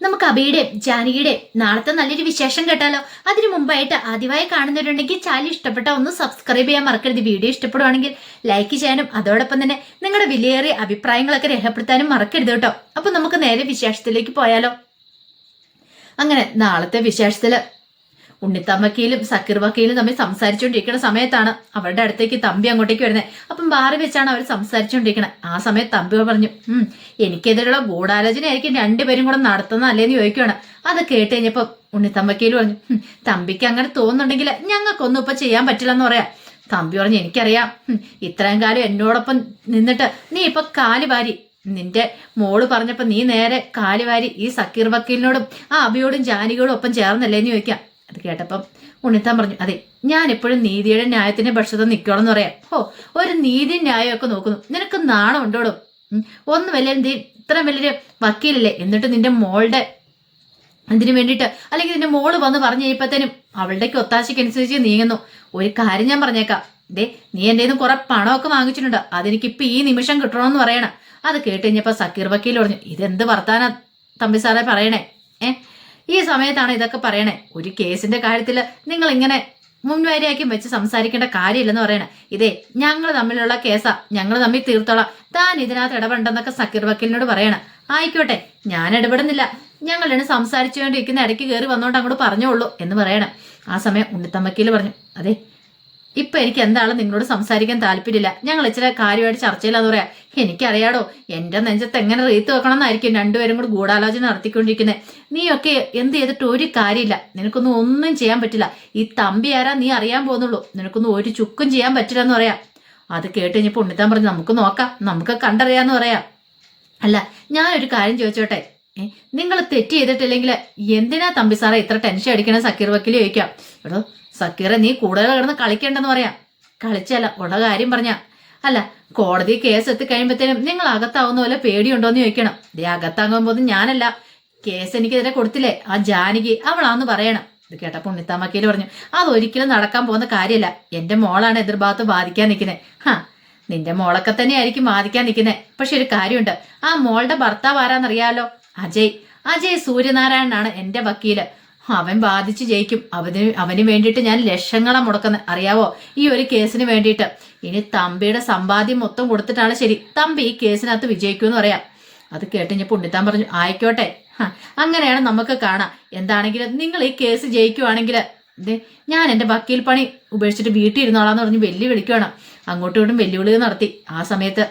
നമുക്ക് അബിയുടെയും ജാനകിയുടെയും നാളത്തെ നല്ലൊരു വിശേഷം കേട്ടാലോ? അതിനു മുമ്പായിട്ട് ആദ്യമായി കാണുന്നവരുണ്ടെങ്കിൽ ചാനൽ ഇഷ്ടപ്പെട്ട ഒന്ന് സബ്സ്ക്രൈബ് ചെയ്യാൻ മറക്കരുത്. വീഡിയോ ഇഷ്ടപ്പെടുവാണെങ്കിൽ ലൈക്ക് ചെയ്യാനും അതോടൊപ്പം തന്നെ നിങ്ങളുടെ വിലയേറിയ അഭിപ്രായങ്ങളൊക്കെ രേഖപ്പെടുത്താനും മറക്കരുത് കേട്ടോ. അപ്പൊ നമുക്ക് നേരെ വിശേഷത്തിലേക്ക് പോയാലോ. അങ്ങനെ നാളത്തെ വിശേഷത്തിൽ ഉണ്ണിത്താൻ വക്കീലും സക്കീർ വക്കീലും തമ്മിൽ സംസാരിച്ചുകൊണ്ടിരിക്കുന്ന സമയത്താണ് അവരുടെ അടുത്തേക്ക് തമ്പി അങ്ങോട്ടേക്ക് വരുന്നത് അപ്പം ബാറി വെച്ചാണ് അവർ സംസാരിച്ചുകൊണ്ടിരിക്കുന്നത് ആ സമയത്ത് തമ്പി പറഞ്ഞു ഉം എനിക്കെതിരെയുള്ള ഗൂഢാലോചനയായിരിക്കും രണ്ടുപേരും കൂടെ നടത്തുന്നതല്ലേന്ന് ചോദിക്കുകയാണ് അത് കേട്ട് കഴിഞ്ഞപ്പോൾ ഉണ്ണിത്താൻ വക്കീൽ പറഞ്ഞു തമ്പിക്ക് അങ്ങനെ തോന്നുന്നുണ്ടെങ്കിൽ ഞങ്ങൾക്കൊന്നും ഇപ്പൊ ചെയ്യാൻ പറ്റില്ല എന്ന് പറയാം. തമ്പി പറഞ്ഞു എനിക്കറിയാം. ഇത്രയും കാലം എന്നോടൊപ്പം നിന്നിട്ട് നീ ഇപ്പൊ കാൽ വാരി നിന്റെ മോൾ പറഞ്ഞപ്പോ നീ നേരെ കാൽ വാരി ഈ സക്കീർ വക്കീലിനോടും ആ അബിയോടും ജാനികയോടും ഒപ്പം ചേർന്നല്ലേന്ന് ചോദിക്കാം. അത് കേട്ടപ്പം ഉണ്ണിത്താൻ പറഞ്ഞു അതെ ഞാൻ എപ്പോഴും നീതിയുടെ ന്യായത്തിന്റെ പക്ഷത്ത് നിൽക്കണമെന്ന് പറയാം. ഓ ഒരു നീതി ന്യായമൊക്കെ നോക്കുന്നു. നിനക്ക് നാണം ഉണ്ടോടും? ഒന്നും വലിയ ഇത്ര വലിയൊരു വക്കീലല്ലേ? എന്നിട്ട് നിന്റെ മോളുടെ അതിനു വേണ്ടിയിട്ട് അല്ലെങ്കിൽ നിന്റെ മോൾ വന്ന് പറഞ്ഞു കഴിയുമ്പത്തേനും അവളുടെക്ക് ഒത്താശയ്ക്കനുസരിച്ച് നീങ്ങുന്നു. ഒരു കാര്യം ഞാൻ പറഞ്ഞേക്കാം. ദേ നീ എന്റെ നിന്ന് കുറെ പണമൊക്കെ വാങ്ങിച്ചിട്ടുണ്ട്. അതെനിക്ക് ഇപ്പൊ ഈ നിമിഷം കിട്ടണമെന്ന് പറയണം. അത് കേട്ട് കഴിഞ്ഞപ്പോ സക്കീർ വക്കീൽ പറഞ്ഞു ഇതെന്ത് വർത്താന തമ്പി സാറേ പറയണേ? ഏ ഈ സമയത്താണ് ഇതൊക്കെ പറയണേ. ഒരു കേസിന്റെ കാര്യത്തിൽ നിങ്ങൾ ഇങ്ങനെ മുൻവരിയാക്കി വെച്ച് സംസാരിക്കേണ്ട കാര്യമില്ലെന്ന് പറയണേ. ഇതേ ഞങ്ങൾ തമ്മിലുള്ള കേസാ. ഞങ്ങൾ തമ്മിൽ തീർത്തോളാം. താൻ ഇതിനകത്ത് ഇടപെടണ്ടെന്നൊക്കെ സക്കീർ വക്കീലിനോട് പറയണം. ആയിക്കോട്ടെ ഞാൻ ഇടപെടുന്നില്ല. ഞങ്ങളാണ് സംസാരിച്ചുകൊണ്ടിരിക്കുന്ന ഇടയ്ക്ക് കയറി വന്നോണ്ട് അങ്ങോട്ട് പറഞ്ഞോളൂ എന്ന് പറയണം. ആ സമയം ഉണ്ണിത്തമ്മക്കീൽ പറഞ്ഞു. അതെ ഇപ്പൊ എനിക്ക് എന്താണ് നിങ്ങളോട് സംസാരിക്കാൻ താല്പര്യമില്ല. ഞങ്ങൾ ഇച്ചിരി കാര്യമായിട്ട് ചർച്ചയില്ലാന്ന് പറയാം. എനിക്കറിയാടോ എന്റെ നെഞ്ചത്ത് എങ്ങനെ റീത്ത് വെക്കണം എന്നായിരിക്കും രണ്ടുപേരും കൂടി ഗൂഢാലോചന നടത്തിക്കൊണ്ടിരിക്കുന്നത് നീയൊക്കെ എന്ത് ചെയ്തിട്ട് ഒരു കാര്യമില്ല. നിനക്കൊന്നും ഒന്നും ചെയ്യാൻ പറ്റില്ല. ഈ തമ്പി ആരാ നീ അറിയാൻ പോകുന്നുള്ളൂ. നിനക്കൊന്നും ഒരു ചുക്കും ചെയ്യാൻ പറ്റില്ല എന്ന് പറയാം. അത് കേട്ട് കഴിഞ്ഞപ്പോൾ ഉണ്ണിത്താൻ പറഞ്ഞു നമുക്ക് നോക്കാം. നമുക്ക് കണ്ടറിയാന്ന് പറയാം. അല്ല ഞാനൊരു കാര്യം ചോദിച്ചോട്ടെ. നിങ്ങൾ തെറ്റ് ചെയ്തിട്ടില്ലെങ്കിൽ എന്തിനാ തമ്പി സാറേ ഇത്ര ടെൻഷൻ അടിക്കണേ? സക്കീർ വക്കീൽ ചോദിക്കാം. എടോ സക്കീറെ നീ കൂടുതൽ കിടന്ന് കളിക്കണ്ടെന്ന് പറയാം. കളിച്ചല്ല ഉള്ള കാര്യം പറഞ്ഞ. അല്ല കോടതി കേസ് എത്തി കഴിയുമ്പോഴത്തേനും നിങ്ങൾ അകത്താവുന്ന പോലെ പേടിയുണ്ടോന്ന് ചോദിക്കണം. ദേ അകത്താകുമ്പോൾ ഞാനല്ല. കേസ് എനിക്കെതിരെ കൊടുത്തില്ലേ? ആ ജാനകി അവളാന്ന് പറയണം. ഇത് കേട്ടപ്പോൾ ഉണ്ണിത്താമക്കയിൽ പറഞ്ഞു അതൊരിക്കലും നടക്കാൻ പോകുന്ന കാര്യമല്ല എന്റെ മോളാണ് എതിർഭാഗത്ത് ബാധിക്കാൻ നിൽക്കുന്നത് ഹാ നിന്റെ മോളൊക്കെ തന്നെയായിരിക്കും ബാധിക്കാൻ നിൽക്കുന്നത് പക്ഷെ ഒരു കാര്യമുണ്ട്. ആ മോളുടെ ഭർത്താവ് ആരാന്നറിയാലോ? അജയ്. അജയ് സൂര്യനാരായണനാണ് എന്റെ വക്കീൽ. അവൻ ബാധിച്ച് ജയിക്കും. അവന് അവന് വേണ്ടിയിട്ട് ഞാൻ ലക്ഷങ്ങളെ മുടക്കുന്നത് അറിയാവോ? ഈ ഒരു കേസിന് വേണ്ടിയിട്ട്. ഇനി തമ്പിയുടെ സമ്പാദ്യം മൊത്തം കൊടുത്തിട്ടാണ് ശരി. തമ്പി ഈ കേസിനകത്ത് വിജയിക്കുമെന്ന് പറയാം. അത് കേട്ട് ഞാൻ പുണ്ണിത്താൻ പറഞ്ഞു ആയിക്കോട്ടെ. അങ്ങനെയാണ് നമുക്ക് കാണാം. എന്താണെങ്കിലും നിങ്ങൾ ഈ കേസ് ജയിക്കുവാണെങ്കിൽ ഞാൻ എന്റെ വക്കീൽ പണി ഉപേക്ഷിച്ചിട്ട് വീട്ടിൽ ഇരുന്നോളാന്ന് പറഞ്ഞ് വെല്ലുവിളിക്കുകയാണ് അങ്ങോട്ടും ഇങ്ങോട്ടും വെല്ലുവിളി നടത്തി. ആ സമയത്ത്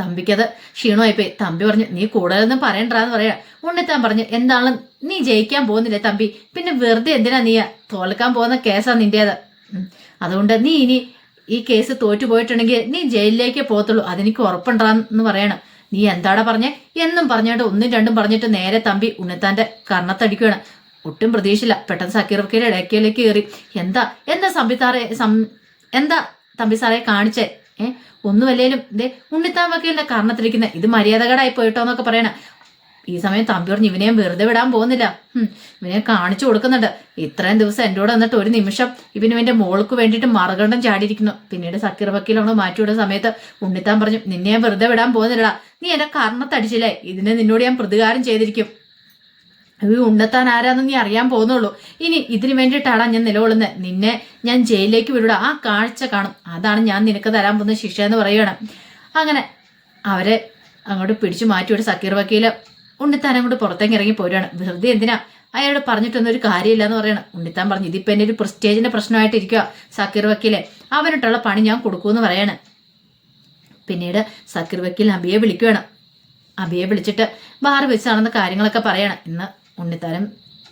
തമ്പിക്കത് ക്ഷീണമായിപ്പോയി. തമ്പി പറഞ്ഞു നീ കൂടുതലൊന്നും പറയണ്ടാന്ന് പറയാ. ഉണ്ണിത്താൻ പറഞ്ഞു എന്താണ്? നീ ജയിക്കാൻ പോകുന്നില്ലേ തമ്പി? പിന്നെ വെറുതെ എന്തിനാ നീ തോൽക്കാൻ പോകുന്ന കേസാ നിന്റേത്. അതുകൊണ്ട് നീ ഇനി ഈ കേസ് തോറ്റു പോയിട്ടുണ്ടെങ്കിൽ നീ ജയിലിലേക്ക് പോകത്തുള്ളൂ. അതെനിക്ക് ഉറപ്പുണ്ടാന്ന് പറയണം. നീ എന്താടാ പറഞ്ഞേ? എന്നും പറഞ്ഞിട്ട് ഒന്നും രണ്ടും പറഞ്ഞിട്ട് നേരെ തമ്പി ഉണ്ണിത്താന്റെ കർണത്തടിക്കുകയാണ് ഒട്ടും പ്രതീക്ഷയില്ല. പെട്ടെന്ന് സക്കീർ വക്കീൽ ഇടയ്ക്കലേക്ക് കയറി. എന്താ? എന്താ സംവിധാറെ എന്താ തമ്പി സാറെ കാണിച്ചേ? ഏ? ഒന്നുമല്ലേലും ഇതേ ഉണ്ണിത്താൻ വക്കീലിന്റെ കാരണത്തിരിക്കുന്ന ഇത് മര്യാദകടായി പോയിട്ടോ എന്നൊക്കെ പറയണ. ഈ സമയം തമ്പി പറഞ്ഞു ഇവനെയും വെറുതെ വിടാൻ പോകുന്നില്ല. ഇവനെ കാണിച്ചു കൊടുക്കുന്നുണ്ട്. ഇത്രയും ദിവസം എന്റെ കൂടെ വന്നിട്ട് ഒരു നിമിഷം ഇവന് ഇവന്റെ മോൾക്ക് വേണ്ടിയിട്ട് മറുകണ്ഠം ചാടിയിരിക്കുന്നു. പിന്നീട് സക്കീർ അവൾ മാറ്റിവിടുന്ന സമയത്ത് ഉണ്ണിത്താൻ പറഞ്ഞു നിന്നെ വെറുതെ വിടാൻ പോകുന്നില്ലടാ. നീ എന്റെ കർണത്തടിച്ചില്ലേ? ഇതിനെ നിന്നോട് ഞാൻ പ്രതികാരം ചെയ്തിരിക്കും. ഈ ഉണ്ടെത്താൻ ആരാന്ന് നീ അറിയാൻ പോകുന്നുള്ളൂ. ഇനി ഇതിനു വേണ്ടിയിട്ടാണ് ഞാൻ നിലകൊള്ളുന്നത് നിന്നെ ഞാൻ ജയിലിലേക്ക് വിടുക ആ കാഴ്ച കാണും. അതാണ് ഞാൻ നിനക്ക് തരാൻ പോകുന്ന ശിക്ഷ എന്ന് പറയുകയാണ്. അങ്ങനെ അവരെ അങ്ങോട്ട് പിടിച്ചു മാറ്റി ഒരു സക്കീർ വക്കീൽ ഉണ്ണിത്താൻ അങ്ങോട്ട് പുറത്തേക്ക് ഇറങ്ങി പോരുകയാണ് വെറുതെ എന്തിനാ? അയാളോട് പറഞ്ഞിട്ടൊന്നും ഒരു കാര്യമില്ല എന്ന് പറയണം ഉണ്ണിത്താൻ പറഞ്ഞു ഇതിപ്പോ എന്റെ ഒരു പ്രസ്റ്റേജിന്റെ പ്രശ്നമായിട്ടിരിക്കുക സക്കീർ വക്കീലെ. അവനിട്ടുള്ള പണി ഞാൻ കൊടുക്കുമെന്ന് പറയാണ് പിന്നീട് സക്കീർ വക്കീൽ അബിയെ വിളിക്കുകയാണ് അബിയെ വിളിച്ചിട്ട് ബാർ വെച്ച് നടന്ന കാര്യങ്ങളൊക്കെ പറയണം. ഇന്ന് ഉണ്ണിത്താനും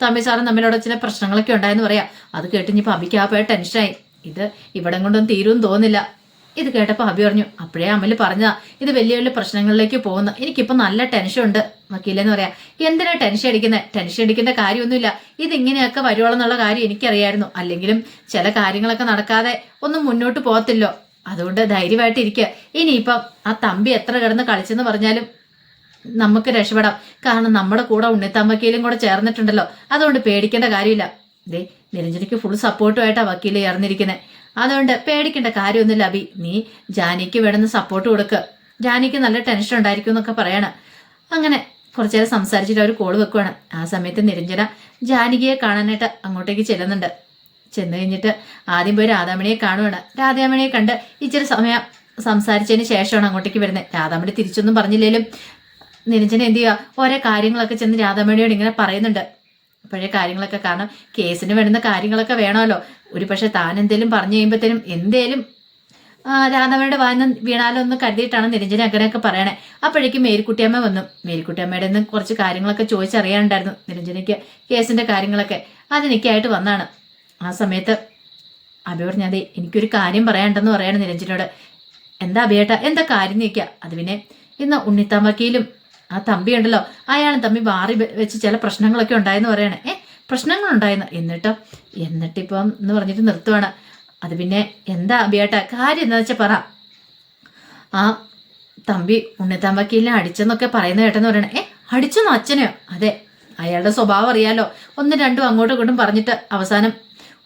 തമ്മിൽ സാറും തമ്മിലുള്ള ചില പ്രശ്നങ്ങളൊക്കെ ഉണ്ടായെന്ന് പറയാം. അത് കേട്ട് ഇനിയിപ്പോൾ അബിക്ക് ആ പോയ ടെൻഷനായി. ഇത് ഇവിടെ കൊണ്ടൊന്നും തീരുമെന്ന് തോന്നില്ല ഇത് കേട്ടപ്പോൾ അബി പറഞ്ഞു അപ്പോഴേ അമൽ പറഞ്ഞതാ. ഇത് വലിയ വലിയ പ്രശ്നങ്ങളിലേക്ക് പോകുന്നു. എനിക്കിപ്പോൾ നല്ല ടെൻഷൻ ഉണ്ട്. വക്കീലെന്ന് പറയാം. എന്തിനാ ടെൻഷൻ അടിക്കുന്നത് ടെൻഷൻ അടിക്കേണ്ട കാര്യമൊന്നുമില്ല. ഇത് ഇങ്ങനെയൊക്കെ വരുവോളെന്നുള്ള കാര്യം എനിക്കറിയായിരുന്നു. അല്ലെങ്കിലും ചില കാര്യങ്ങളൊക്കെ നടക്കാതെ ഒന്നും മുന്നോട്ട് പോകത്തില്ലോ. അതുകൊണ്ട് ധൈര്യമായിട്ടിരിക്കുക ഇനിയിപ്പം ആ തമ്പി എത്ര കിടന്ന് കളിച്ചെന്ന് പറഞ്ഞാലും നമുക്ക് രക്ഷപ്പെടാം. കാരണം നമ്മുടെ കൂടെ ഉണ്ണിത്തമ്മക്കയിലും കൂടെ ചേർന്നിട്ടുണ്ടല്ലോ. അതുകൊണ്ട് പേടിക്കേണ്ട കാര്യമില്ല. ദേ നിരഞ്ജനിക്ക് ഫുൾ സപ്പോർട്ടുമായിട്ടാ വക്കീൽ ചേർന്നിരിക്കുന്നത് അതുകൊണ്ട് പേടിക്കേണ്ട കാര്യമൊന്നുമില്ല അബി നീ ജാനിക്ക് വേണമെന്ന് സപ്പോർട്ട് കൊടുക്ക്. ജാനിക്ക് നല്ല ടെൻഷൻ ഉണ്ടായിരിക്കും എന്നൊക്കെ പറയണം. അങ്ങനെ കുറച്ചു നേരം സംസാരിച്ചിട്ട് അവർ കോൾ വെക്കുവാണ്. ആ സമയത്ത് നിരഞ്ജന ജാനകിയെ കാണാനായിട്ട് അങ്ങോട്ടേക്ക് ചെല്ലുന്നുണ്ട്. ചെന്ന് കഴിഞ്ഞിട്ട് ആദ്യം പോയി രാധാമണിയെ കാണുവാണ്. രാധാമണിയെ കണ്ട് ഇച്ചിരി സമയം സംസാരിച്ചതിന് ശേഷമാണ് അങ്ങോട്ടേക്ക് വരുന്നത് രാധാമണി തിരിച്ചൊന്നും പറഞ്ഞില്ലേലും നിരഞ്ജന എന്ത് ചെയ്യുക ഓരോ കാര്യങ്ങളൊക്കെ ചെന്ന് രാധാമണിയോട് ഇങ്ങനെ പറയുന്നുണ്ട്. അപ്പോഴേ കാര്യങ്ങളൊക്കെ കാരണം കേസിന് വേണ്ടുന്ന കാര്യങ്ങളൊക്കെ വേണമല്ലോ. ഒരു പക്ഷെ താൻ എന്തേലും പറഞ്ഞു കഴിയുമ്പോഴത്തേനും എന്തേലും രാധാമണിയുടെ വായന വീണാലോ എന്ന് കരുതിയിട്ടാണ് നിരഞ്ജന അങ്ങനെയൊക്കെ പറയണേ. അപ്പോഴേക്കും മേരിക്കുട്ടിയമ്മ വന്നു. മേരിക്കുട്ടിയമ്മയുടെ നിന്ന് കുറച്ച് കാര്യങ്ങളൊക്കെ ചോദിച്ചറിയാനുണ്ടായിരുന്നു നിരഞ്ജനയ്ക്ക് കേസിന്റെ കാര്യങ്ങളൊക്കെ. അതെനിക്കായിട്ട് വന്നാണ്. ആ സമയത്ത് അഭി പറഞ്ഞതേ എനിക്കൊരു കാര്യം പറയാനുണ്ടെന്ന് പറയാണ് നിരഞ്ജനോട് എന്താ അഭിയേട്ട? എന്താ കാര്യം നീക്കുക അത് പിന്നെ ഇന്ന് ഉണ്ണിത്തമ്പക്കയിലും ആ തമ്പി ഉണ്ടല്ലോ അയാളും തമ്പി മാറി വെച്ച് ചില പ്രശ്നങ്ങളൊക്കെ ഉണ്ടായെന്ന് പറയണേ. ഏ പ്രശ്നങ്ങളുണ്ടായെന്ന്? എന്നിട്ടോ? എന്നിട്ടിപ്പം എന്ന് പറഞ്ഞിട്ട് നിർത്തുവാണ്. അത് പിന്നെ എന്താ അബിയേട്ട കാര്യം എന്താ വെച്ചാൽ പറ. ആ തമ്പി ഉണ്ണിത്താമ്പക്കീലിനെ അടിച്ചെന്നൊക്കെ പറയുന്ന കേട്ടെന്ന് പറയണേ. ഏ അടിച്ചെന്നോ അച്ഛനെയോ? അതെ അയാളുടെ സ്വഭാവം അറിയാലോ. ഒന്നും രണ്ടും അങ്ങോട്ടും ഇങ്ങോട്ടും പറഞ്ഞിട്ട് അവസാനം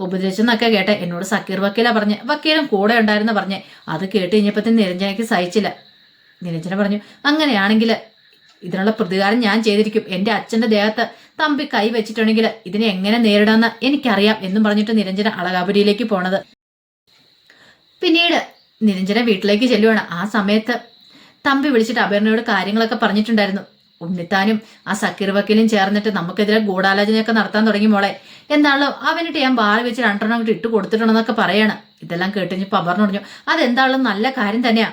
ഉപദേശിച്ചെന്നൊക്കെ കേട്ടെ. എന്നോട് സക്കീർ വക്കീല പറഞ്ഞ്. വക്കീലും കൂടെ ഉണ്ടായിരുന്നു പറഞ്ഞേ. അത് കേട്ട് കഴിഞ്ഞപ്പോൾ നിരഞ്ജനയ്ക്ക് സഹിച്ചില്ല. നിരഞ്ജന പറഞ്ഞു അങ്ങനെയാണെങ്കിൽ ഇതിനുള്ള പ്രതികാരം ഞാൻ ചെയ്തിരിക്കും. എന്റെ അച്ഛന്റെ ദേഹത്ത് തമ്പി കൈ വെച്ചിട്ടുണ്ടെങ്കിൽ ഇതിനെ എങ്ങനെ നേരിടാമെന്ന് എനിക്കറിയാം എന്നും പറഞ്ഞിട്ട് നിരഞ്ജന അളകാപുരിയിലേക്ക് പോണത്. പിന്നീട് നിരഞ്ജന വീട്ടിലേക്ക് ചെല്ലുവാണ്. ആ സമയത്ത് തമ്പി വിളിച്ചിട്ട് അപർണയോട് കാര്യങ്ങളൊക്കെ പറഞ്ഞിട്ടുണ്ടായിരുന്നു. ഉണ്ണിത്താനും ആ സക്കീർ വക്കീലും ചേർന്നിട്ട് നമുക്കെതിരെ ഗൂഢാലോചനയൊക്കെ നടത്താൻ തുടങ്ങി മോളെ. എന്താണല്ലോ അവനിട്ട് ഞാൻ ബാറി വെച്ച് രണ്ടെണ്ണം അങ്ങോട്ട് ഇട്ട് കൊടുത്തിട്ടുണ്ടെന്നൊക്കെ പറയാണ്. ഇതെല്ലാം കേട്ടുകഴിഞ്ഞപ്പോൾ അപർണ പറഞ്ഞു അതെന്താണല്ലോ നല്ല കാര്യം തന്നെയാ.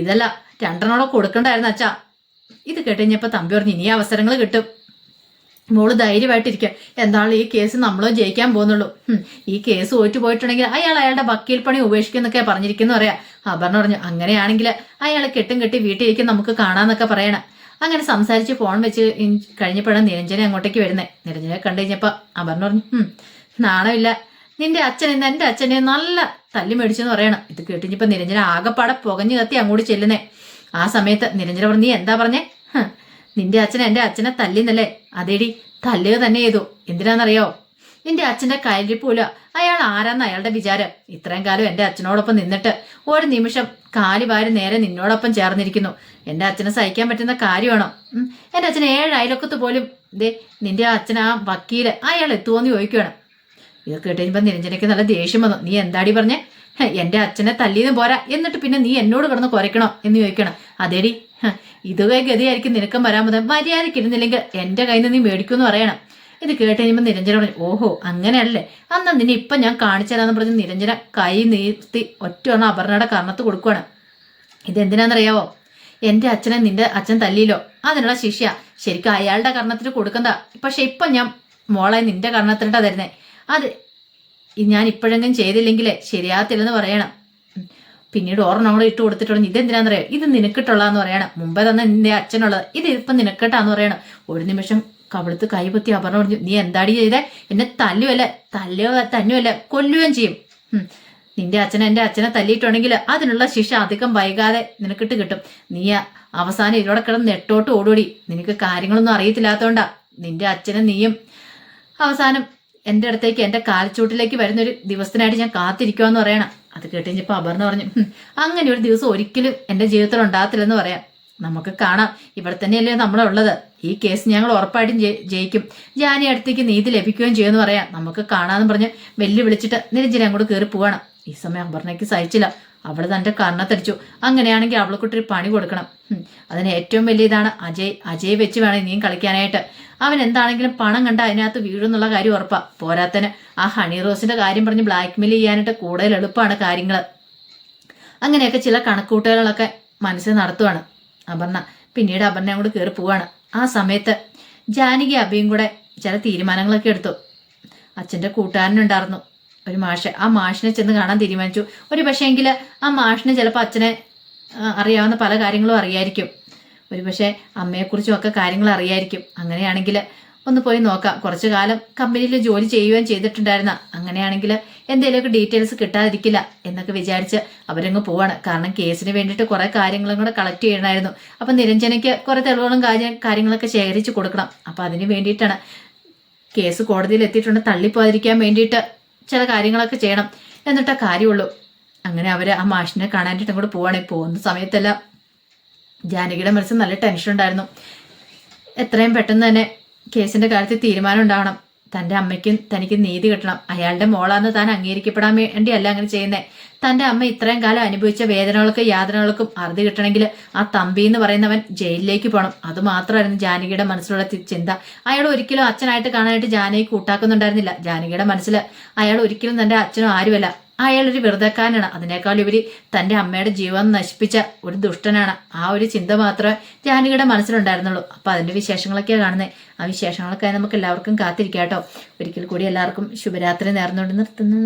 ഇതല്ല രണ്ടെണ്ണോടെ കൊടുക്കണ്ടായിരുന്നു അച്ഛാ. ഇത് കേട്ടുകഴിഞ്ഞപ്പോൾ തമ്പി പറഞ്ഞു ഇനി അവസരങ്ങൾ കിട്ടും. മോൾ ധൈര്യമായിട്ടിരിക്കുക എന്താണ് ഈ കേസ് നമ്മളോ ജയിക്കാൻ പോകുന്നുള്ളൂ. ഈ കേസ് തോറ്റു പോയിട്ടുണ്ടെങ്കിൽ അയാൾ അയാളുടെ വക്കീൽ പണി ഉപേക്ഷിക്കുന്നൊക്കെ പറഞ്ഞിരിക്കുന്നു പറയാ. അപർണ പറഞ്ഞു അങ്ങനെയാണെങ്കിൽ അയാൾ കെട്ടും കെട്ടി വീട്ടിലിരിക്കും നമുക്ക് കാണാന്നൊക്കെ പറയണം. അങ്ങനെ സംസാരിച്ച് ഫോൺ വെച്ച് കഴിഞ്ഞപ്പോഴാണ് നിരഞ്ജന അങ്ങോട്ടേക്ക് വരുന്നത് നിരഞ്ജനെ കണ്ടു കഴിഞ്ഞപ്പോൾ അപർണ പറഞ്ഞു നാണമില്ല. നിന്റെ അച്ഛൻ എന്റെ അച്ഛനെ നല്ല തല്ലി മേടിച്ചെന്ന് പറയണം. ഇത് കേട്ടിഞ്ഞപ്പോൾ നിരഞ്ജന ആകെപ്പാടെ പുകഞ്ഞു കത്തി അങ്ങോട്ട് ചെല്ലുന്നേ. ആ സമയത്ത് നിരഞ്ജന നീ എന്താ പറഞ്ഞേ? നിന്റെ അച്ഛൻ എന്റെ അച്ഛനെ തല്ലിന്നല്ലേ അതേടി തല്ലുക തന്നെ ചെയ്തു. എന്തിനാണെന്നറിയോ നിന്റെ അച്ഛന്റെ കയ്യിലിപ്പൂല അയാൾ ആരാന്ന് അയാളുടെ വിചാരം. ഇത്രയും കാലം എന്റെ അച്ഛനോടൊപ്പം നിന്നിട്ട് ഒരു നിമിഷം കാലി വാരി നേരെ നിന്നോടൊപ്പം ചേർന്നിരിക്കുന്നു. എന്റെ അച്ഛനെ സഹിക്കാൻ പറ്റുന്ന കാര്യമാണോ? എന്റെ അച്ഛൻ ഏഴ് അയലൊക്കത്ത് പോലും ദേ നിന്റെ അച്ഛൻ ആ വക്കീൽ അയാൾ എത്തുമോന്ന് ചോദിക്കുകയാണ് ഇത് കേട്ടുകഴിഞ്ഞപ്പോൾ നിരഞ്ജനയ്ക്ക് നല്ല ദേഷ്യം വന്നു. നീ എന്താടി പറഞ്ഞേ? "ഹെ, എന്റെ അച്ഛനെ തല്ലിന്ന് പോരാ. എന്നിട്ട് പിന്നെ നീ എന്നോട് കിടന്ന് കുരയ്ക്കണോ എന്ന് ചോദിക്കണം. അതേടി ഇതുവേ ഗതിയായിരിക്കും നിനക്കും മര്യാദയ്ക്ക് ഇരുന്നില്ലെങ്കിൽ എന്റെ കയ്യിൽ നിന്ന് നീ മേടിക്കുമെന്ന് പറയണം. ഇത് കേട്ട് കഴിയുമ്പോൾ നിരഞ്ജന പറഞ്ഞു ഓഹോ അങ്ങനെയല്ലേ? അന്നാ നിന്നെ ഇപ്പം ഞാൻ കാണിച്ചു പറഞ്ഞ് നിരഞ്ജന കൈ നീർത്തി ഒറ്റ അപർണയുടെ കർണത്ത് കൊടുക്കുവാണ്. ഇതെന്തിനാണെന്നറിയാവോ? എന്റെ അച്ഛനെ നിന്റെ അച്ഛൻ തല്ലിയില്ലോ. അതിനുള്ള ശിഷ്യ. ശരിക്കും അയാളുടെ കർണത്തിന് കൊടുക്കണ്ട. പക്ഷെ ഇപ്പം ഞാൻ മോളെ നിന്റെ കർണത്തിലിട്ടാ തരുന്നേ. അത് ഞാൻ ഇപ്പോഴെങ്കിലും ചെയ്തില്ലെങ്കിലേ ശരിയാകത്തില്ലെന്ന് പറയണം. പിന്നീട് ഓർമ്മ നമ്മൾ ഇട്ട് കൊടുത്തിട്ടുണ്ട് ഇതെന്തിനാണെന്നറിയാം ഇത് നിനക്കിട്ടുള്ളതെന്ന് പറയണം. മുമ്പേ തന്നെ നിന്റെ അച്ഛനുള്ളത് ഇത് ഇപ്പം നിനക്കിട്ടാന്ന് പറയണം. ഒരു നിമിഷം കവിളത്ത് കൈപൊത്തി അപർണ പറഞ്ഞു നീ എന്താടി ചെയ്തേ? എന്നെ തല്ലുവല്ല? തല്ലുക തന്നുവല്ല? കൊല്ലുകയും ചെയ്യും. നിന്റെ അച്ഛൻ എന്റെ അച്ഛനെ തല്ലിയിട്ടുണ്ടെങ്കിൽ അതിനുള്ള ശിക്ഷ അധികം വൈകാതെ നിനക്കിട്ട് കിട്ടും. നീ അവസാനം ഇതിലൂടെ കിടന്ന് നെട്ടോട്ട് ഓടോടി. നിനക്ക് കാര്യങ്ങളൊന്നും അറിയത്തില്ലാത്തതുകൊണ്ടാ നിന്റെ അച്ഛനെ നീയും അവസാനം എന്റെ അടുത്തേക്ക് എന്റെ കാൽച്ചൂട്ടിലേക്ക് വരുന്ന ഒരു ദിവസത്തിനായിട്ട് ഞാൻ കാത്തിരിക്കുവാന്ന് പറയണം. അത് കേട്ടുകഴിഞ്ഞപ്പോൾ അപർണ പറഞ്ഞു അങ്ങനെ ഒരു ദിവസം ഒരിക്കലും എന്റെ ജീവിതത്തിൽ ഉണ്ടാകത്തില്ലെന്ന് പറയാം. നമുക്ക് കാണാം. ഇവിടെ തന്നെയല്ലേ നമ്മളുള്ളത് ഈ കേസ് ഞങ്ങൾ ഉറപ്പായിട്ടും ജയി- ജയിക്കും. ജാനി അടുത്തേക്ക് നീതി ലഭിക്കുകയും ചെയ്യുമെന്ന് പറയാം. നമുക്ക് കാണാമെന്ന് പറഞ്ഞ് വെല്ലു വിളിച്ചിട്ട് നിരഞ്ജന അങ്ങോട്ട് കയറി പോവാണ് ഈ സമയം അപർണയ്ക്ക് സഹിച്ചില്ല. അവൾ തന്റെ കർണത്തടിച്ചു. അങ്ങനെയാണെങ്കിൽ അവളെക്കുട്ടൊരു പണി കൊടുക്കണം. അതിന് ഏറ്റവും വലിയതാണ് അജയ്. അജയ് വെച്ച് വേണം ഇനിയും കളിക്കാനായിട്ട്. അവൻ എന്താണെങ്കിലും പണം കണ്ട അതിനകത്ത് വീഴുന്നുള്ള കാര്യം ഉറപ്പാ. പോരാത്തന് ആ ഹണി റോസിന്റെ കാര്യം പറഞ്ഞ് ബ്ലാക്ക് മെയിൽ ചെയ്യാനായിട്ട് കൂടുതൽ എളുപ്പമാണ് കാര്യങ്ങൾ അങ്ങനെയൊക്കെ ചില കണക്കൂട്ടുകളൊക്കെ മനസ്സിൽ നടത്തുവാണ് അപർണ. പിന്നീട് അപർണ കൂടെ കയറി പോവാണ്. ആ സമയത്ത് ജാനകി അബിയും കൂടെ ചില തീരുമാനങ്ങളൊക്കെ എടുത്തു. അച്ഛന്റെ കൂട്ടുകാരനുണ്ടായിരുന്നു ഒരു മാഷ്. ആ മാഷിനെ ചെന്ന് കാണാൻ തീരുമാനിച്ചു. ഒരു പക്ഷേ എങ്കിൽ ആ മാഷിന് ചിലപ്പോൾ അച്ഛനെ അറിയാവുന്ന പല കാര്യങ്ങളും അറിയായിരിക്കും. ഒരു പക്ഷേ അമ്മയെക്കുറിച്ചും ഒക്കെ കാര്യങ്ങൾ അറിയായിരിക്കും അങ്ങനെയാണെങ്കിൽ ഒന്ന് പോയി നോക്കാം. കുറച്ചു കാലം കമ്പനിയിൽ ജോലി ചെയ്യുകയും ചെയ്തിട്ടുണ്ടായിരുന്ന അങ്ങനെയാണെങ്കിൽ എന്തെങ്കിലുമൊക്കെ ഡീറ്റെയിൽസ് കിട്ടാതിരിക്കില്ല എന്നൊക്കെ വിചാരിച്ച് അവരങ്ങ് പോവാണ്. കാരണം കേസിന് വേണ്ടിയിട്ട് കുറേ കാര്യങ്ങളും കൂടെ കളക്ട് ചെയ്യണമായിരുന്നു. അപ്പം നിരഞ്ജനയ്ക്ക് കുറേ തെളിവുകളും കാര്യം കാര്യങ്ങളൊക്കെ ശേഖരിച്ച് കൊടുക്കണം. അപ്പം അതിന് വേണ്ടിയിട്ടാണ് കേസ് കോടതിയിൽ എത്തിയിട്ടുണ്ട്. തള്ളിപ്പോതിരിക്കാൻ വേണ്ടിയിട്ട് ചില കാര്യങ്ങളൊക്കെ ചെയ്യണം. എന്നിട്ടേ കാര്യമുള്ളൂ. അങ്ങനെ അവർ ആ മാഷിനെ കാണാനായിട്ടും കൂടെ പോവാണെങ്കിൽ പോകുന്ന സമയത്തെല്ലാം ജാനകിയുടെ മനസ്സിൽ നല്ല ടെൻഷൻ ഉണ്ടായിരുന്നു. എത്രയും പെട്ടെന്ന് തന്നെ കേസിന്റെ കാര്യത്തിൽ തീരുമാനം ഉണ്ടാവണം. തന്റെ അമ്മയ്ക്കും തനിക്ക് നീതി കിട്ടണം. അയാളുടെ മോളാന്ന് താൻ അംഗീകരിക്കപ്പെടാൻ വേണ്ടിയല്ല അങ്ങനെ ചെയ്യുന്നത് തന്റെ അമ്മ ഇത്രയും കാലം അനുഭവിച്ച വേദനകൾക്കും യാതനകൾക്കും അറുതി കിട്ടണമെങ്കിൽ ആ തമ്പി എന്ന് പറയുന്നവൻ ജയിലിലേക്ക് പോകണം അത് മാത്രമായിരുന്നു ജാനകിയുടെ മനസ്സിലുള്ള ചിന്ത. അയാൾ ഒരിക്കലും അച്ഛനായിട്ട് കാണാനായിട്ട് ജാനകി കൂട്ടാക്കുന്നുണ്ടായിരുന്നില്ല. ജാനകിയുടെ മനസ്സിൽ അയാൾ ഒരിക്കലും തന്റെ അച്ഛനും ആരുമല്ല. അയാൾ ഒരു വെറുതെക്കാരനാണ്. അതിനേക്കാൾ ഉപരി തന്റെ അമ്മയുടെ ജീവൻ നശിപ്പിച്ച ഒരു ദുഷ്ടനാണ്. ആ ഒരു ചിന്ത മാത്രമേ ജാനകിയുടെ മനസ്സിലുണ്ടായിരുന്നുള്ളൂ. അപ്പൊ അതിന്റെ വിശേഷങ്ങളൊക്കെയാണ് കാണുന്നത്. ആ വിശേഷങ്ങളൊക്കെ നമുക്ക് എല്ലാവർക്കും കാത്തിരിക്കാം കേട്ടോ. ഒരിക്കൽ കൂടി എല്ലാവർക്കും ശുഭരാത്രി നേർന്നുകൊണ്ട് നിർത്തുന്നു.